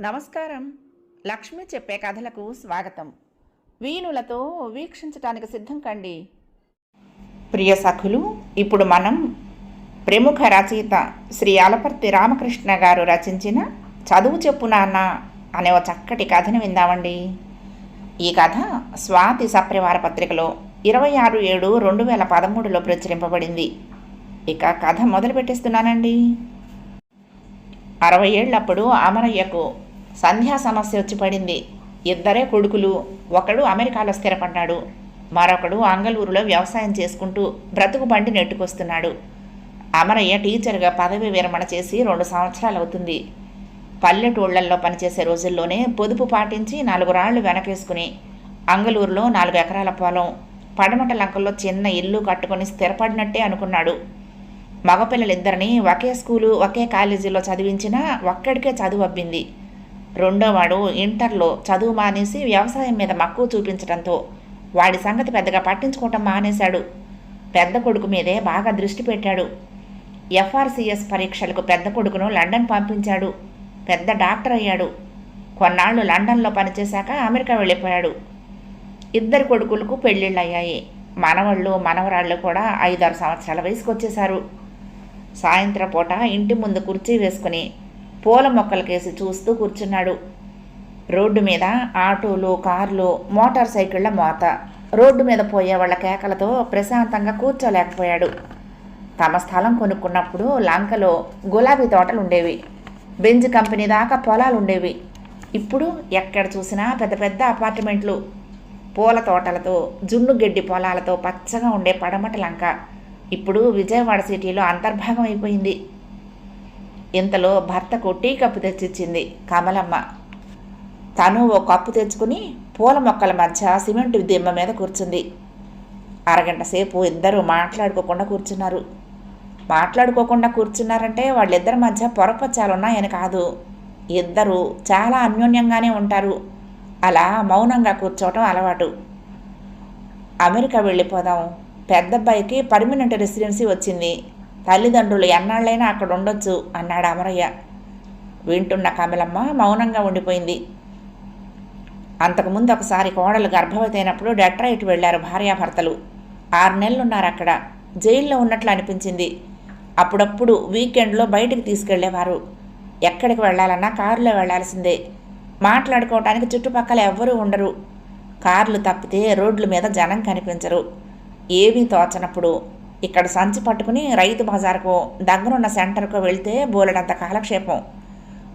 నమస్కారం. లక్ష్మి చెప్పే కథలకు స్వాగతం. వీణులతో వీక్షించటానికి సిద్ధం కండి. ప్రియ సఖులు ఇప్పుడు మనం ప్రముఖ రచయిత శ్రీ అలపర్తి రామకృష్ణ గారు రచించిన చదువు చెప్పు నాన్న అనే ఒక చక్కటి కథను విందామండి. ఈ కథ స్వాతి సప్రవార పత్రికలో ఇరవై ఆరు ఏడు రెండు వేల పదమూడులో ప్రచురింపబడింది. ఇక కథ మొదలు పెట్టేస్తున్నానండి అరవై ఏళ్ళప్పుడు అమరయ్యకు సంధ్యా సమస్య వచ్చి పడింది. ఇద్దరే కొడుకులు ఒకడు అమెరికాలో స్థిరపడ్డాడు మరొకడు అంగళూరులో వ్యవసాయం చేసుకుంటూ బ్రతుకు బండి నెట్టుకొస్తున్నాడు. అమరయ్య టీచర్గా పదవి విరమణ చేసి రెండు సంవత్సరాలు అవుతుంది. పల్లెటూళ్ళల్లో పనిచేసే రోజుల్లోనే పొదుపు పాటించి నాలుగు రాళ్ళు వెనకేసుకుని అంగళూరులో నాలుగు ఎకరాల పొలం పడమట లంకల్లో చిన్న ఇల్లు కట్టుకొని స్థిరపడినట్టే అనుకున్నాడు. మగపిల్లలిద్దరిని ఒకే స్కూలు ఒకే కాలేజీలో చదివించినా ఒక్కడికే చదువు అబ్బింది. రెండోవాడు ఇంటర్లో చదువు మానేసి వ్యవసాయం మీద మక్కువ చూపించడంతో వాడి సంగతి పెద్దగా పట్టించుకోవటం మానేశాడు. పెద్ద కొడుకు మీదే బాగా దృష్టి పెట్టాడు. ఎఫ్ఆర్సిఎస్ పరీక్షలకు పెద్ద కొడుకును లండన్ పంపించాడు. పెద్ద డాక్టర్ అయ్యాడు. కొన్నాళ్ళు లండన్లో పనిచేశాక అమెరికా వెళ్ళిపోయాడు. ఇద్దరు కొడుకులకు పెళ్ళిళ్ళు అయ్యాయి మనవళ్ళు మనవరాళ్ళు కూడా ఐదారు సంవత్సరాల వయసుకు వచ్చేశారు సాయంత్రం పూట ఇంటి ముందు కుర్చీ వేసుకుని పూల మొక్కలకేసి చూస్తూ కూర్చున్నాడు. రోడ్డు మీద ఆటోలు కార్లు మోటార్ సైకిళ్ళ మోత. రోడ్డు మీద పోయే వాళ్ళ కేకలతో ప్రశాంతంగా కూర్చోలేకపోయాడు. తమ స్థలం కొనుక్కున్నప్పుడు లంకలో గులాబీ తోటలు ఉండేవి బెంజ్ కంపెనీ దాకా పొలాలు ఉండేవి ఇప్పుడు ఎక్కడ చూసినా పెద్ద పెద్ద అపార్ట్మెంట్లు. పూల తోటలతో జున్ను గడ్డి పొలాలతో పచ్చగా ఉండే పడమటి లంక. ఇప్పుడు విజయవాడ సిటీలో అంతర్భాగం అయిపోయింది. ఇంతలో భర్తకు టీ కప్పు తెచ్చిచ్చింది కమలమ్మ. తను ఓ కప్పు తెచ్చుకుని పూల మొక్కల మధ్య సిమెంట్ దిమ్మ మీద కూర్చుంది. అరగంట సేపు ఇద్దరూ మాట్లాడుకోకుండా కూర్చున్నారు. మాట్లాడుకోకుండా కూర్చున్నారంటే వాళ్ళిద్దరి మధ్య పొరపచ్చాలున్నాయని కాదు. ఇద్దరు చాలా అన్యోన్యంగానే ఉంటారు. అలా మౌనంగా కూర్చోవటం అలవాటు. అమెరికా వెళ్ళిపోదాం. పెద్దబ్బాయికి పర్మనెంట్ రెసిడెన్సీ వచ్చింది. తల్లిదండ్రులు ఎన్నాళ్ళైనా అక్కడ ఉండొచ్చు అన్నాడు అమరయ్య. వింటున్న కమలమ్మ మౌనంగా ఉండిపోయింది. అంతకుముందు ఒకసారి కోడలు గర్భవతి అయినప్పుడు డెట్రాయిట్ వెళ్ళారు భార్యాభర్తలు. ఆరు నెలలు ఉన్నారు అక్కడ. జైల్లో ఉన్నట్లు అనిపించింది. అప్పుడప్పుడు వీకెండ్లో బయటికి తీసుకెళ్ళేవారు. ఎక్కడికి వెళ్ళాలన్నా కారులో వెళ్ళాల్సిందే మాట్లాడుకోవటానికి చుట్టుపక్కల ఎవ్వరూ ఉండరు. కార్లు తప్పితే రోడ్ల మీద జనం కనిపించరు. ఏమీ తోచనప్పుడు ఇక్కడ సంచి పట్టుకుని రైతు బజార్కు దగ్గరున్న సెంటర్కు వెళ్తే బోలెడంత కాలక్షేపం.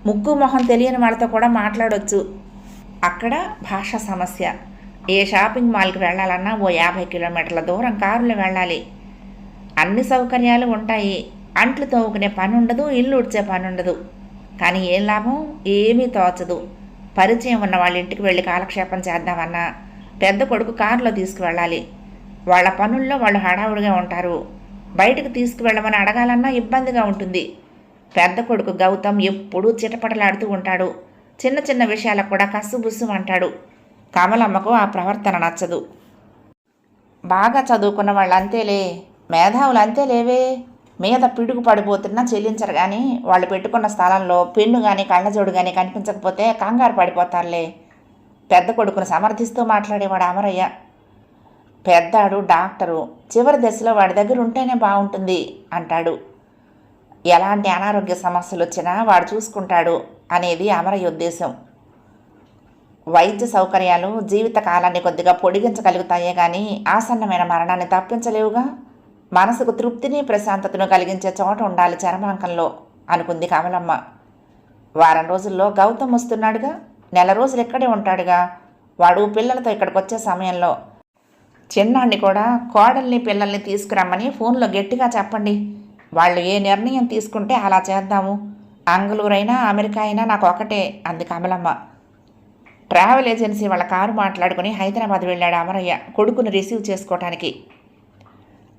ముక్కు మొహం తెలియని వాళ్ళతో కూడా మాట్లాడొచ్చు. అక్కడ భాష సమస్య. ఏ షాపింగ్ మాల్కి వెళ్ళాలన్నా ఓ యాభై కిలోమీటర్ల దూరం కారులో వెళ్ళాలి. అన్ని సౌకర్యాలు ఉంటాయి. అంట్లు తోముకునే పని ఉండదు ఇల్లు ఉడ్చే పని ఉండదు. కానీ ఏం లాభం? ఏమీ తోచదు. పరిచయం ఉన్న వాళ్ళ ఇంటికి వెళ్ళి కాలక్షేపం చేద్దామన్నా పెద్ద కొడుకు కారులో తీసుకువెళ్ళాలి. వాళ్ళ పనుల్లో వాళ్ళు హడావుడిగా ఉంటారు. బయటకు తీసుకువెళ్ళమని అడగాలన్నా ఇబ్బందిగా ఉంటుంది. పెద్ద కొడుకు గౌతమ్ ఎప్పుడూ చిటపటలాడుతూ ఉంటాడు. చిన్న చిన్న విషయాలకు కూడా కస్సుబుస్సు అంటాడు. కమలమ్మకు ఆ ప్రవర్తన నచ్చదు. బాగా చదువుకున్న వాళ్ళు అంతేలే మేధావులు అంతేలేవే మీద పిడుగు పడిపోతున్నా చెల్లించరు కానీ వాళ్ళు పెట్టుకున్న స్థలంలో పెన్ను కానీ కళ్ళజోడు కానీ కనిపించకపోతే కంగారు పడిపోతారులే. పెద్ద కొడుకును సమర్థిస్తూ మాట్లాడేవాడు అమరయ్య. పెద్దాడు డాక్టరు చివరి దశలో వాడి దగ్గర ఉంటేనే బాగుంటుంది అంటాడు. ఎలాంటి అనారోగ్య సమస్యలు వచ్చినా వాడు చూసుకుంటాడు అనేది అమరయ్య ఉద్దేశం. వైద్య సౌకర్యాలు జీవిత కాలాన్ని కొద్దిగా పొడిగించగలుగుతాయే కానీ ఆసన్నమైన మరణాన్ని తప్పించలేవుగా? మనసుకు తృప్తిని ప్రశాంతతను కలిగించే చోట ఉండాలి చరమాంకంలో అనుకుంది కమలమ్మ. వారం రోజుల్లో గౌతమ్ వస్తున్నాడుగా? నెల రోజులు ఇక్కడే ఉంటాడుగా? వాడు పిల్లలతో ఇక్కడికి వచ్చే సమయంలో చిన్నాన్ని కూడా కోడల్ని పిల్లల్ని తీసుకురమ్మని ఫోన్లో గట్టిగా చెప్పండి. వాళ్ళు ఏ నిర్ణయం తీసుకుంటే అలా చేద్దాము. అంగళూరైనా అమెరికా అయినా నాకు ఒకటే అంది కమలమ్మ ట్రావెల్ ఏజెన్సీ వాళ్ళ కారు మాట్లాడుకుని హైదరాబాద్ వెళ్ళాడు అమరయ్య కొడుకుని రిసీవ్ చేసుకోవటానికి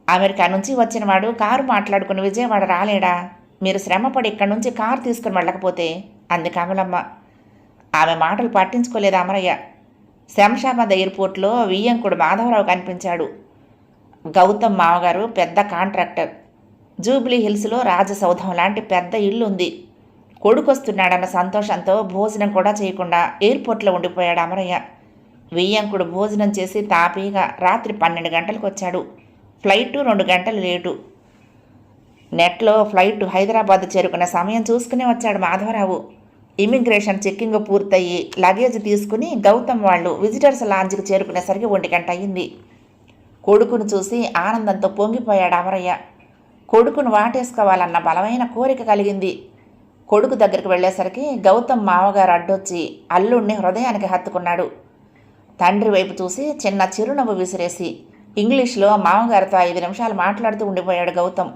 అమెరికా నుంచి వచ్చినవాడు కారు మాట్లాడుకుని విజయవాడ రాలేడా? మీరు శ్రమపడి ఇక్కడి నుంచి కారు తీసుకుని వెళ్ళకపోతే అంది కమలమ్మ ఆమె మాటలు పట్టించుకోలేదు అమరయ్య. శంషాబాద్ ఎయిర్పోర్ట్లో వియ్యంకుడు మాధవరావు కనిపించాడు. గౌతమ్ మామగారు పెద్ద కాంట్రాక్టర్. జూబ్లీ హిల్స్లో రాజసౌధం లాంటి పెద్ద ఇల్లు ఉంది కొడుకొస్తున్నాడన్న సంతోషంతో భోజనం కూడా చేయకుండా ఎయిర్పోర్ట్లో ఉండిపోయాడు అమరయ్య. వియ్యంకుడు భోజనం చేసి తాపీగా రాత్రి పన్నెండు గంటలకు వచ్చాడు ఫ్లైటు రెండు గంటలు లేటు. నెట్లో ఫ్లైట్ హైదరాబాద్ చేరుకున్న సమయం చూసుకునే వచ్చాడు మాధవరావు. ఇమిగ్రేషన్ చెక్కింగ్ పూర్తయి లగేజ్ తీసుకుని గౌతమ్ వాళ్ళు విజిటర్స్ లాంజ్కి చేరుకునేసరికి ఒంటి గంట అయింది కొడుకును చూసి ఆనందంతో పొంగిపోయాడు అమరయ్య. కొడుకును వాటేసుకోవాలన్న బలమైన కోరిక కలిగింది. కొడుకు దగ్గరికి వెళ్ళేసరికి గౌతమ్ మామగారు అడ్డొచ్చి అల్లుడిని హృదయానికి హత్తుకున్నాడు. తండ్రి వైపు చూసి చిన్న చిరునవ్వు విసిరేసి ఇంగ్లీష్లో మామగారితో ఐదు నిమిషాలు మాట్లాడుతూ ఉండిపోయాడు గౌతమ్.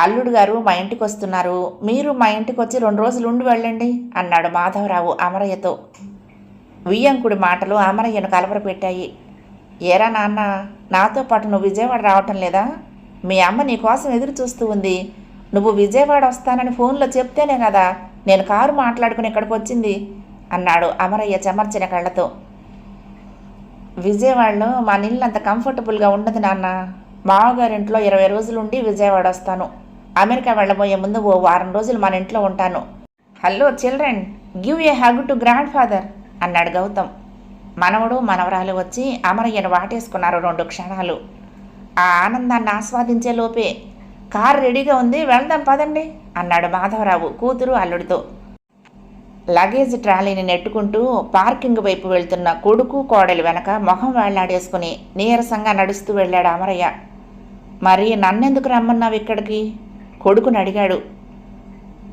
అల్లుడు గారు మా ఇంటికి వస్తున్నారు. మీరు మా ఇంటికి వచ్చి రెండు రోజులు ఉండి వెళ్ళండి అన్నాడు మాధవరావు అమరయ్యతో. వియ్యంకుడి మాటలు అమరయ్యను కలవరపెట్టాయి. ఏరా నాన్న నాతో పాటు నువ్వు విజయవాడ రావటం లేదా? మీ అమ్మ నీ కోసం ఎదురు చూస్తూ ఉంది. నువ్వు విజయవాడ వస్తానని ఫోన్లో చెప్తేనే కదా నేను కారు మాట్లాడుకుని ఇక్కడికి వచ్చింది అన్నాడు అమరయ్య చెమర్చిన కళ్ళతో. విజయవాడలో మా నీళ్ళు అంత కంఫర్టబుల్గా ఉండదు నాన్న. మామగారింట్లో ఇరవై రోజులు ఉండి విజయవాడ వస్తాను. అమెరికా వెళ్ళబోయే ముందు ఓ వారం రోజులు మన ఇంట్లో ఉంటాను. Hello children give a hug to grand father అన్నాడు గౌతమ్. మనవడు మనవరాలు వచ్చి అమరయ్యను వాటేసుకున్నారు రెండు క్షణాలు. ఆ ఆనందాన్ని ఆస్వాదించే లోపే కారు రెడీగా ఉంది వెళ్దాం పదండి అన్నాడు మాధవరావు కూతురు అల్లుడితో. లగేజ్ ట్రాలీని నెట్టుకుంటూ పార్కింగ్ వైపు వెళ్తున్న కొడుకు కోడలు వెనక మొహం వేళ్ళాడేసుకుని నీరసంగా నడుస్తూ వెళ్ళాడు అమరయ్య. మరి నన్నెందుకు రమ్మన్నావు ఇక్కడికి? కొడుకుని అడిగాడు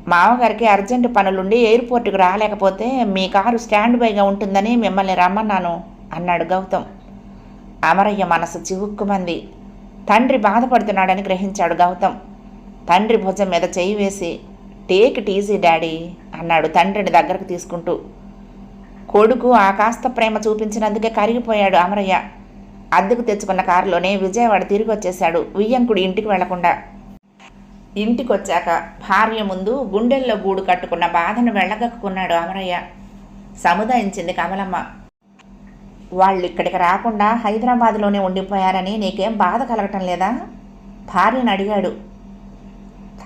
మామగారికి అర్జెంటు పనులుండి ఎయిర్పోర్టుకు రాలేకపోతే మీ కారు స్టాండ్ బైగా ఉంటుందని మిమ్మల్ని రమ్మన్నాను అన్నాడు గౌతమ్. అమరయ్య మనసు చివుక్కుమంది. తండ్రి బాధపడుతున్నాడని గ్రహించాడు గౌతమ్. తండ్రి భుజం మీద చేయి వేసి టేక్ టీజీ డాడీ అన్నాడు తండ్రిని దగ్గరకు తీసుకుంటూ. కొడుకు ఆ కాస్త ప్రేమ చూపించినందుకే కరిగిపోయాడు అమరయ్య. అద్దెకు తెచ్చుకున్న కారులోనే విజయవాడ తిరిగి వచ్చేశాడు వియ్యంకుడి ఇంటికి వెళ్ళకుండా. ఇంటికొచ్చాక భార్య ముందు గుండెల్లో గూడు కట్టుకున్న బాధను వెళ్ళగక్కున్నాడు అమరయ్య. సముదాయించింది కమలమ్మ. వాళ్ళు ఇక్కడికి రాకుండా హైదరాబాద్లోనే ఉండిపోయారని నీకేం బాధ కలగటం లేదా? భార్యను అడిగాడు.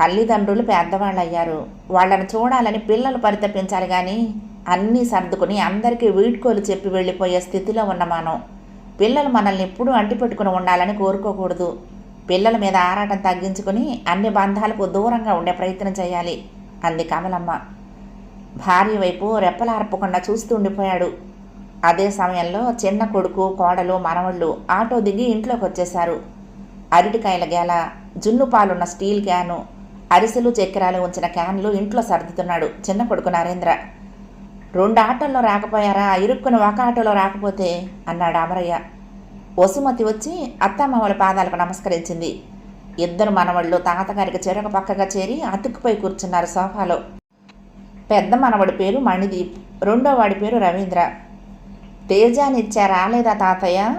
తల్లిదండ్రులు పెద్దవాళ్ళు అయ్యారు వాళ్ళని చూడాలని పిల్లలు పరితపించాలి కానీ అన్నీ సర్దుకుని అందరికీ వీడ్కోలు చెప్పి వెళ్ళిపోయే స్థితిలో ఉన్న మనం. పిల్లలు మనల్ని ఎప్పుడూ అంటిపెట్టుకుని ఉండాలని కోరుకోకూడదు. పిల్లల మీద ఆరాటం తగ్గించుకుని అన్ని బంధాలకు దూరంగా ఉండే ప్రయత్నం చేయాలి అంది కమలమ్మ. భార్య వైపు రెప్పలార్పకుండా చూస్తూ ఉండిపోయాడు. అదే సమయంలో చిన్న కొడుకు కోడలు మనవళ్ళు ఆటో దిగి ఇంట్లోకి వచ్చేశారు. అరటికాయల గేల జున్ను పాలున్న స్టీల్ క్యాను అరిసెలు చక్కెరాలు ఉంచిన క్యాన్లు ఇంట్లో సర్దుతున్నాడు చిన్న కొడుకు నరేంద్ర. రెండు ఆటోల్లో రాకపోయారా? ఇరుక్కుని ఒక ఆటోలో రాకపోతే? అన్నాడు అమరయ్య. వసుమతి వచ్చి అత్తమ్మల పాదాలకు నమస్కరించింది. ఇద్దరు మనవళ్ళు తాతగారికి చెరొక పక్కగా చేరి అతుక్కుపోయి కూర్చున్నారు సోఫాలో. పెద్ద మనవడి పేరు మణిదీప్ రెండో వాడి పేరు రవీంద్ర. తేజానిచ్చా రాలేదా తాతయ్య?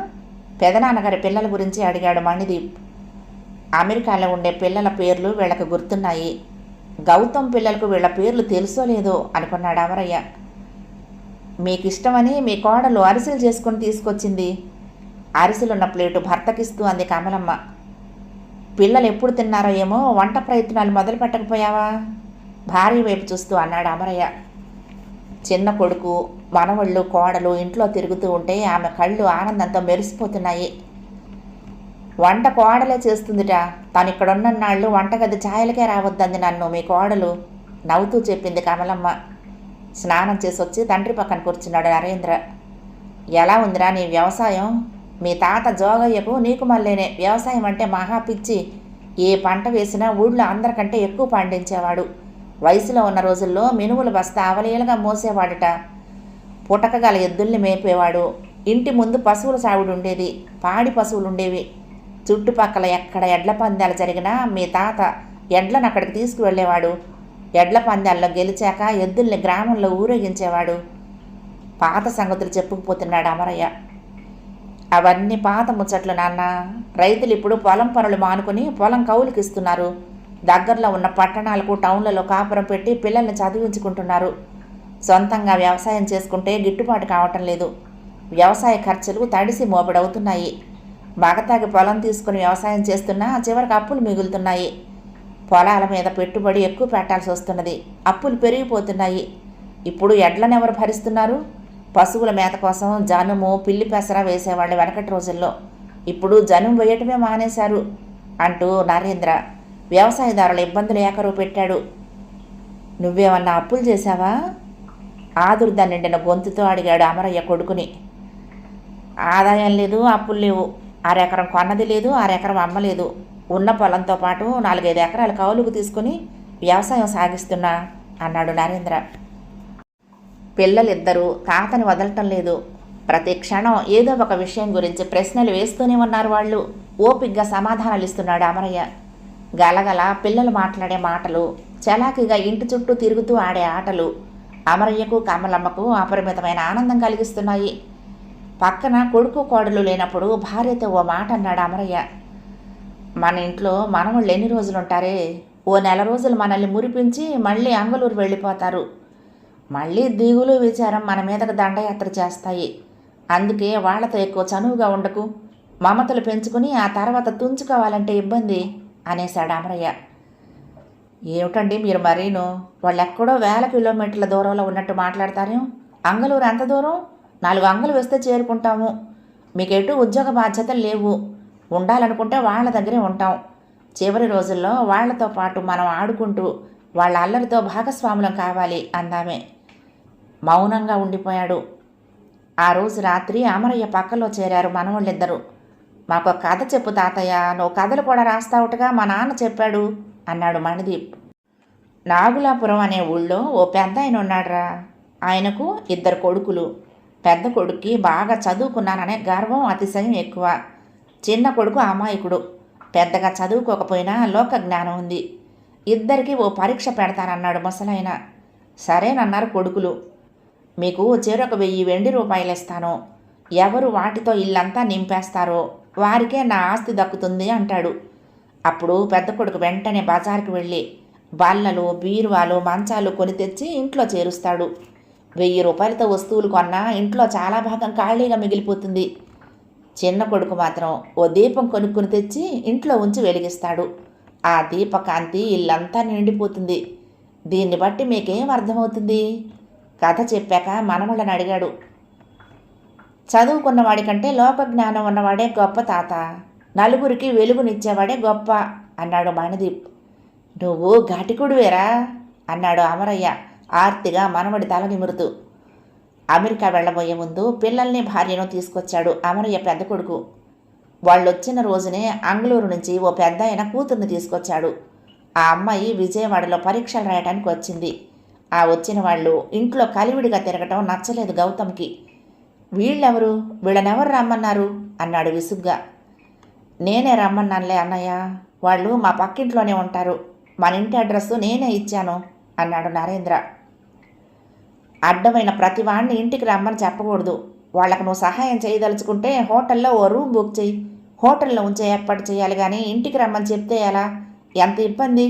పెదనాన్నగారి పిల్లల గురించి అడిగాడు మణిదీప్. అమెరికాలో ఉండే పిల్లల పేర్లు వీళ్ళకు గుర్తున్నాయి. గౌతమ్ పిల్లలకు వీళ్ళ పేర్లు తెలుసో లేదో అనుకున్నాడు అమరయ్య. మీకు ఇష్టమని మీ కోడలు అరిసెలు చేసుకొని తీసుకొచ్చింది. అరిసెలున్న ప్లేటు భర్తకిస్తూ అంది కమలమ్మ. పిల్లలు ఎప్పుడు తిన్నారో ఏమో వంట ప్రయత్నాలు మొదలు పెట్టకపోయావా? భార్య వైపు చూస్తూ అన్నాడు అమరయ్య. చిన్న కొడుకు మనవళ్ళు కోడలు ఇంట్లో తిరుగుతూ ఉంటే ఆమె కళ్ళు ఆనందంతో మెరిసిపోతున్నాయి. వంట కోడలే చేస్తుందిట. తను ఇక్కడ ఉన్న నాళ్ళు వంటగది ఛాయలకే రావద్దంది నన్ను మీ కోడలు నవ్వుతూ చెప్పింది కమలమ్మ. స్నానం చేసి వచ్చి తండ్రి పక్కన కూర్చున్నాడు నరేంద్ర. ఎలా ఉందిరా నీ వ్యవసాయం? మీ తాత జోగయ్యకు నీకు మళ్ళీనే. వ్యవసాయం అంటే మహా పిచ్చి. ఏ పంట వేసినా ఊళ్ళో అందరికంటే ఎక్కువ పండించేవాడు. వయసులో ఉన్న రోజుల్లో మినుములు బస్తా అవలీలుగా మోసేవాడట. పుటకగల ఎద్దుల్ని మేపేవాడు. ఇంటి ముందు పశువుల సాగుడు ఉండేది. పాడి పశువులు ఉండేవి. చుట్టుపక్కల ఎక్కడ ఎడ్ల పందాలు జరిగినా మీ తాత ఎడ్లను అక్కడికి తీసుకువెళ్ళేవాడు. ఎడ్ల పందాల్లో గెలిచాక ఎద్దుల్ని గ్రామంలో ఊరేగించేవాడు. పాత సంగతులు చెప్పుకుపోతున్నాడు అమరయ్య. అవన్నీ పాత ముచ్చట్లు నాన్న. రైతులు ఇప్పుడు పొలం పనులు మానుకుని పొలం కౌలుకి ఇస్తున్నారు దగ్గరలో ఉన్న పట్టణాలకు టౌన్లలో కాపురం పెట్టి పిల్లల్ని చదివించుకుంటున్నారు. సొంతంగా వ్యవసాయం చేసుకుంటే గిట్టుబాటు కావటం లేదు. వ్యవసాయ ఖర్చులు తడిసి మోపిడవుతున్నాయి. మగతాగి పొలం తీసుకుని వ్యవసాయం చేస్తున్నా చివరికి అప్పులు మిగులుతున్నాయి. పొలాల మీద పెట్టుబడి ఎక్కువ పెట్టాల్సి వస్తున్నది. అప్పులు పెరిగిపోతున్నాయి. ఇప్పుడు ఎడ్లను ఎవరు భరిస్తున్నారు? పశువుల మేత కోసం జనుము పిల్లి పెసర వేసేవాళ్ళు వెనకటి రోజుల్లో. ఇప్పుడు జనం వేయటమే మానేశారు అంటూ నరేంద్ర. వ్యవసాయదారుల ఇబ్బందులు ఏకరువు పెట్టాడు. నువ్వేమన్నా అప్పులు చేశావా? ఆదుర్ద నిండిన గొంతుతో అడిగాడు అమరయ్య కొడుకుని. ఆదాయం లేదు అప్పులు లేవు. అరెకరం కొన్నది లేదు అరెకరం అమ్మలేదు. ఉన్న పొలంతో పాటు నాలుగైదు ఎకరాల కౌలుకు తీసుకుని వ్యవసాయం సాగిస్తున్నా అన్నాడు నరేంద్ర. పిల్లలిద్దరూ తాతని వదలటం లేదు. ప్రతి క్షణం ఏదో ఒక విషయం గురించి ప్రశ్నలు వేస్తూనే ఉన్నారు వాళ్ళు. ఓపిగ్గా సమాధానాలు ఇస్తున్నాడు అమరయ్య. గలగల పిల్లలు మాట్లాడే మాటలు చలాకీగా ఇంటి చుట్టూ తిరుగుతూ ఆడే ఆటలు అమరయ్యకు కమలమ్మకు అపరిమితమైన ఆనందం కలిగిస్తున్నాయి. పక్కన కొడుకు కోడలు లేనప్పుడు భార్యతో ఓ మాట అన్నాడు అమరయ్య. మన ఇంట్లో మనవాళ్ళు ఎన్ని రోజులుంటారే? ఓ నెల రోజులు మనల్ని మురిపించి మళ్ళీ అంగళూరు వెళ్ళిపోతారు. మళ్ళీ దిగులు విచారం మన మీదకు దండయాత్ర చేస్తాయి. అందుకే వాళ్ళతో ఎక్కువ చనువుగా ఉండకు. మమతలు పెంచుకుని ఆ తర్వాత తుంచుకోవాలంటే ఇబ్బంది అనేశాడు అమరయ్య. ఏమిటండి మీరు మరీను? వాళ్ళు ఎక్కడో వేల కిలోమీటర్ల దూరంలో ఉన్నట్టు మాట్లాడతారు? అంగళూరు ఎంత దూరం? నాలుగు అంగలు వేస్తే చేరుకుంటాము. మీకెటు ఉద్యోగ బాధ్యతలు లేవు. ఉండాలనుకుంటే వాళ్ళ దగ్గరే ఉంటాం. చివరి రోజుల్లో వాళ్ళతో పాటు మనం ఆడుకుంటూ వాళ్ళ అల్లరితో భాగస్వాములం కావాలి అందామే. మౌనంగా ఉండిపోయాడు. ఆ రోజు రాత్రి అమరయ్య పక్కలో చేరారు మనవాళ్ళిద్దరూ. మాకు కథ చెప్పు తాతయ్య నువ్వు కథలు కూడా రాస్తావుటగా మా నాన్న చెప్పాడు అన్నాడు మణిదీప్. నాగులాపురం అనే ఊళ్ళో ఓ పెద్ద ఆయన ఉన్నాడురా. ఆయనకు ఇద్దరు కొడుకులు. పెద్ద కొడుక్కి బాగా చదువుకున్నాననే గర్వం అతిశయం ఎక్కువ. చిన్న కొడుకు అమాయకుడు. పెద్దగా చదువుకోకపోయినా లోక జ్ఞానం ఉంది. ఇద్దరికి ఓ పరీక్ష పెడతానన్నాడు ముసలాయన. సరేనన్నారు కొడుకులు. మీకు చెరొక వెయ్యి వెండి రూపాయలు ఇస్తాను ఎవరు వాటితో ఇల్లంతా నింపేస్తారో వారికే నా ఆస్తి దక్కుతుంది అంటాడు. అప్పుడు పెద్ద కొడుకు వెంటనే బజార్కి వెళ్ళి బల్లలు బీరువాలు మంచాలు కొని తెచ్చి ఇంట్లో చేరుస్తాడు. వెయ్యి రూపాయలతో వస్తువులు కొన్నా ఇంట్లో చాలా భాగం ఖాళీగా మిగిలిపోతుంది. చిన్న కొడుకు మాత్రం ఓ దీపం కొనుక్కుని తెచ్చి ఇంట్లో ఉంచి వెలిగిస్తాడు. ఆ దీపకాంతి ఇల్లంతా నిండిపోతుంది. దీన్ని బట్టి మీకేం అర్థమవుతుంది? కథ చెప్పాక మనమళ్ళని అడిగాడు. చదువుకున్నవాడి కంటే లోక జ్ఞానం ఉన్నవాడే గొప్ప తాత. నలుగురికి వెలుగునిచ్చేవాడే గొప్ప అన్నాడు మణిదీప్. నువ్వు ఘటికుడువేరా అన్నాడు అమరయ్య ఆర్తిగా మనవడి తల నిమురుతూ అమెరికా వెళ్ళబోయే ముందు పిల్లల్ని భార్యను తీసుకొచ్చాడు అమరయ్య పెద్ద కొడుకు. వాళ్ళొచ్చిన రోజునే అంగళూరు నుంచి ఓ పెద్ద ఆయన కూతుర్ని తీసుకొచ్చాడు. ఆ అమ్మాయి విజయవాడలో పరీక్షలు రాయడానికి వచ్చింది. ఆ వచ్చిన వాళ్ళు ఇంట్లో కలివిడిగా తిరగటం నచ్చలేదు గౌతమ్కి. వీళ్ళెవరు? వీళ్ళనెవరు రమ్మన్నారు? అన్నాడు విసుగ్గా. నేనే రమ్మన్నానులే అన్నయ్య. వాళ్ళు మా పక్కింట్లోనే ఉంటారు. మన ఇంటి అడ్రస్ నేనే ఇచ్చాను అన్నాడు నరేంద్ర. అడ్డమైన ప్రతి వాడిని ఇంటికి రమ్మని చెప్పకూడదు. వాళ్ళకు నువ్వు సహాయం చేయదలుచుకుంటే హోటల్లో ఓ రూమ్ బుక్ చేయి హోటల్లో ఉంచే ఏర్పాటు చేయాలి కానీ ఇంటికి రమ్మని చెప్తే ఎలా? ఎంత ఇబ్బంది?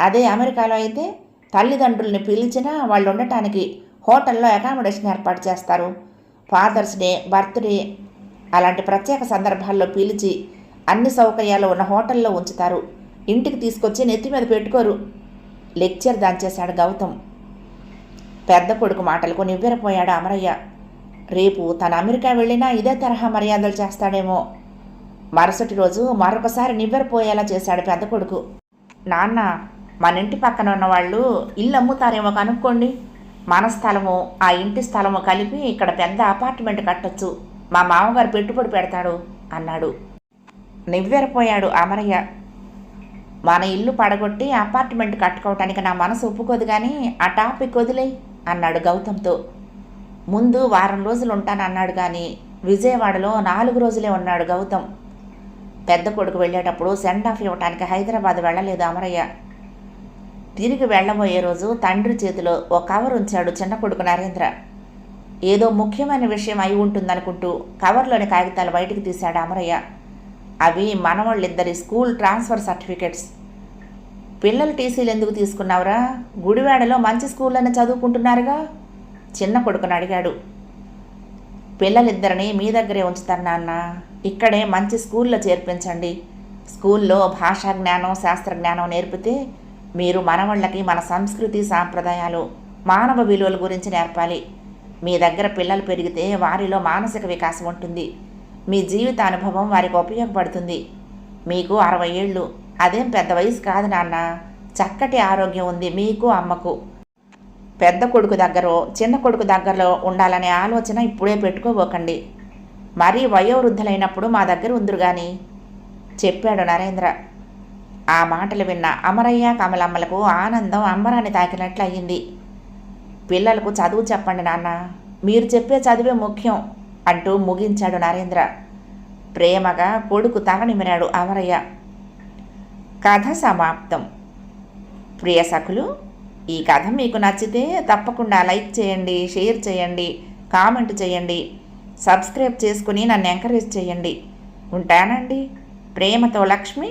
అదే అమెరికాలో అయితే తల్లిదండ్రుల్ని పిలిచినా వాళ్ళు ఉండటానికి హోటల్లో అకామిడేషన్ ఏర్పాటు చేస్తారు. ఫాదర్స్ డే బర్త్డే అలాంటి ప్రత్యేక సందర్భాల్లో పిలిచి అన్ని సౌకర్యాలు ఉన్న హోటల్లో ఉంచుతారు. ఇంటికి తీసుకొచ్చి నెత్తి మీద పెట్టుకోరు. లెక్చర్ దాంచేశాడు గౌతమ్. పెద్ద కొడుకు మాటలకు నివ్వెరపోయాడు అమరయ్య. రేపు తన అమెరికా వెళ్ళినా ఇదే తరహా మర్యాదలు చేస్తాడేమో. మరుసటి రోజు మరొకసారి నివ్వెరపోయేలా చేశాడు పెద్ద కొడుకు. నాన్న మన ఇంటి పక్కన ఉన్న వాళ్ళు ఇల్లు అమ్ముతారేమో కనుక్కోండి. మన స్థలము ఆ ఇంటి స్థలము కలిపి ఇక్కడ పెద్ద అపార్ట్మెంట్ కట్టొచ్చు. మా మామగారు పెట్టుబడి పెడతాడు అన్నాడు. నివ్వెరపోయాడు అమరయ్య. మన ఇల్లు పడగొట్టి అపార్ట్మెంట్ కట్టుకోవటానికి నా మనసు ఒప్పుకోదు కానీ ఆ టాపిక్ వదిలే అన్నాడు గౌతమ్తో ముందు వారం రోజులు ఉంటానన్నాడు కానీ విజయవాడలో నాలుగు రోజులే ఉన్నాడు గౌతమ్ పెద్ద కొడుకు వెళ్ళేటప్పుడు సెండ్ ఆఫ్ ఇవ్వటానికి హైదరాబాద్ వెళ్ళలేదు అమరయ్య. తిరిగి వెళ్ళబోయే రోజు తండ్రి చేతిలో ఓ కవర్ ఉంచాడు చిన్న కొడుకు నరేంద్ర. ఏదో ముఖ్యమైన విషయం అయి ఉంటుందనుకుంటూ కవర్లోని కాగితాలు బయటికి తీశాడు అమరయ్య. అవి మనవాళ్ళిద్దరి స్కూల్ ట్రాన్స్ఫర్ సర్టిఫికెట్స్. పిల్లలు టీసీలు ఎందుకు తీసుకున్నావురా? గుడివాడలో మంచి స్కూల్లోనే చదువుకుంటున్నారుగా? చిన్న కొడుకుని అడిగాడు. పిల్లలిద్దరిని మీ దగ్గరే ఉంచుతాను నాన్న. ఇక్కడే మంచి స్కూల్లో చేర్పించండి. స్కూల్లో భాషా జ్ఞానం శాస్త్ర జ్ఞానం నేర్పితే మీరు మనవాళ్ళకి మన సంస్కృతి సాంప్రదాయాలు మానవ విలువల గురించి నేర్పాలి. మీ దగ్గర పిల్లలు పెరిగితే వారిలో మానసిక వికాసం ఉంటుంది. మీ జీవిత అనుభవం వారికి ఉపయోగపడుతుంది. మీకు అరవై ఏళ్ళు. అదేం పెద్ద వయసు కాదు నాన్న. చక్కటి ఆరోగ్యం ఉంది మీకు అమ్మకు. పెద్ద కొడుకు దగ్గర చిన్న కొడుకు దగ్గరలో ఉండాలనే ఆలోచన ఇప్పుడే పెట్టుకోబోకండి. మరీ వయోవృద్ధులైనప్పుడు మా దగ్గర ఉందరు కానీ చెప్పాడు నరేంద్ర. ఆ మాటలు విన్న అమరయ్య కమలమ్మలకు ఆనందం అంబరాన్ని తాకినట్లు అయ్యింది పిల్లలకు చదువు చెప్పండి నాన్న మీరు చెప్పే చదివే ముఖ్యం అంటూ ముగించాడు నరేంద్ర. ప్రేమగా కొడుకు తగనిమిరాడు అమరయ్య. కథ సమాప్తం. ప్రియ సఖులు ఈ కథ మీకు నచ్చితే తప్పకుండా లైక్ చేయండి షేర్ చేయండి కామెంట్ చేయండి సబ్స్క్రైబ్ చేసుకుని నన్ను ఎంకరేజ్ చేయండి. ఉంటానండి. ప్రేమతో లక్ష్మి.